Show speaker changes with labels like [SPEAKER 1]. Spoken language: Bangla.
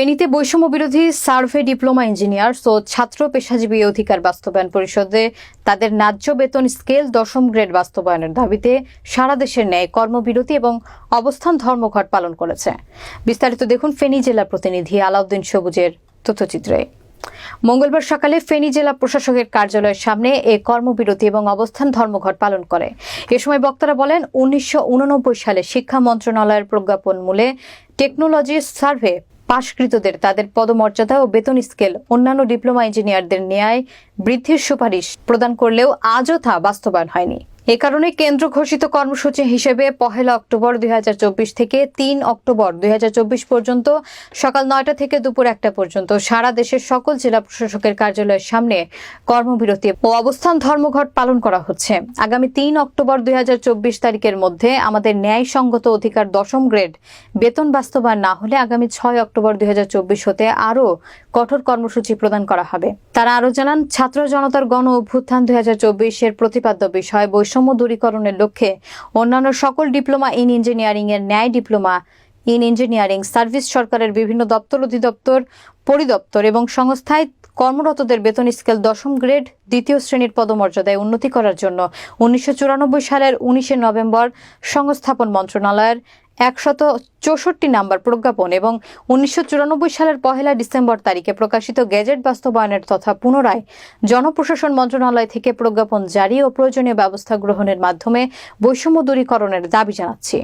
[SPEAKER 1] ফেনীতে বৈষম্য বিরোধী সার্ভে ডিপ্লোমা ইঞ্জিনিয়ার ও ছাত্র পেশাজীবী অধিকার বাস্তবায়ন পরিষদে তাদের ন্যায্য বেতন স্কেল দশম গ্রেড বাস্তবায়নের দাবিতে সারা দেশের ন্যায় কর্মবিরতি এবং অবস্থান ধর্মঘট পালন করেছে। বিস্তারিত দেখুন ফেনী জেলা প্রতিনিধি আলাউদ্দিন সবুজের তথ্যচিত্রে। মঙ্গলবার সকালে ফেনী জেলা প্রশাসকের কার্যালয়ের সামনে এ কর্মবিরতি এবং অবস্থান ধর্মঘট পালন করে। এ সময় বক্তারা বলেন, উনিশশো উননব্বই সালে শিক্ষা মন্ত্রণালয়ের প্রজ্ঞাপন মূলে টেকনোলজি সার্ভে পাশকৃতদের তাদের পদমর্যাদা ও বেতন স্কেল অন্যান্য ডিপ্লোমা ইঞ্জিনিয়ারদের ন্যায় বৃদ্ধির সুপারিশ প্রদান করলেও আজও তা বাস্তবায়ন হয়নি। এ কারণে কেন্দ্র ঘোষিত কর্মসূচি হিসেবে পহেলা অক্টোবর দুই হাজার চব্বিশ থেকে তিন অক্টোবর দুই হাজার চব্বিশ পর্যন্ত সকাল নয়টা থেকে দুপুর একটা পর্যন্ত সারা দেশের সকল জেলা প্রশাসকের কার্যালয়ের সামনে কর্মবিরতি ও অবস্থান ধর্মঘট পালন করা হচ্ছে। আগামী তিন অক্টোবর দুই হাজার চব্বিশ তারিখের মধ্যে আমাদের ন্যায়সঙ্গত অধিকার দশম গ্রেড বেতন বাস্তবায়ন না হলে আগামী ছয় অক্টোবর দুই হাজার চব্বিশ হতে আরও কঠোর কর্মসূচি প্রদান করা হবে। তারা আরও জানান, ছাত্র জনতার গণ অভ্যুত্থান দুই হাজার চব্বিশ এর প্রতিপাদ্য বিষয় বৈষম্য দূরীকরণের লক্ষ্যে অন্যান্য সকল ডিপ্লোমা ইন ইঞ্জিনিয়ারিং এর ন্যায় ডিপ্লোমা ইন ইঞ্জিনিয়ারিং সার্ভিস সরকারের বিভিন্ন দপ্তর অধিদপ্তর, পরিদপ্তর এবং সংস্থায় কর্মরতদের বেতন স্কেল দশম গ্রেড দ্বিতীয় শ্রেণির পদমর্যাদায় উন্নতি করার জন্য উনিশশো চুরানব্বই সালের উনিশে নভেম্বর সংস্থাপন মন্ত্রণালয়ের একশত চৌষট্টি নাম্বার প্রজ্ঞাপন এবং উনিশশো চুরানব্বই সালের পহেলা ডিসেম্বর তারিখে প্রকাশিত গেজেট বাস্তবায়নের তথা পুনরায় জনপ্রশাসন মন্ত্রণালয় থেকে প্রজ্ঞাপন জারি ও প্রয়োজনীয় ব্যবস্থা গ্রহণের মাধ্যমে বৈষম্য দূরীকরণের দাবি জানাচ্ছি।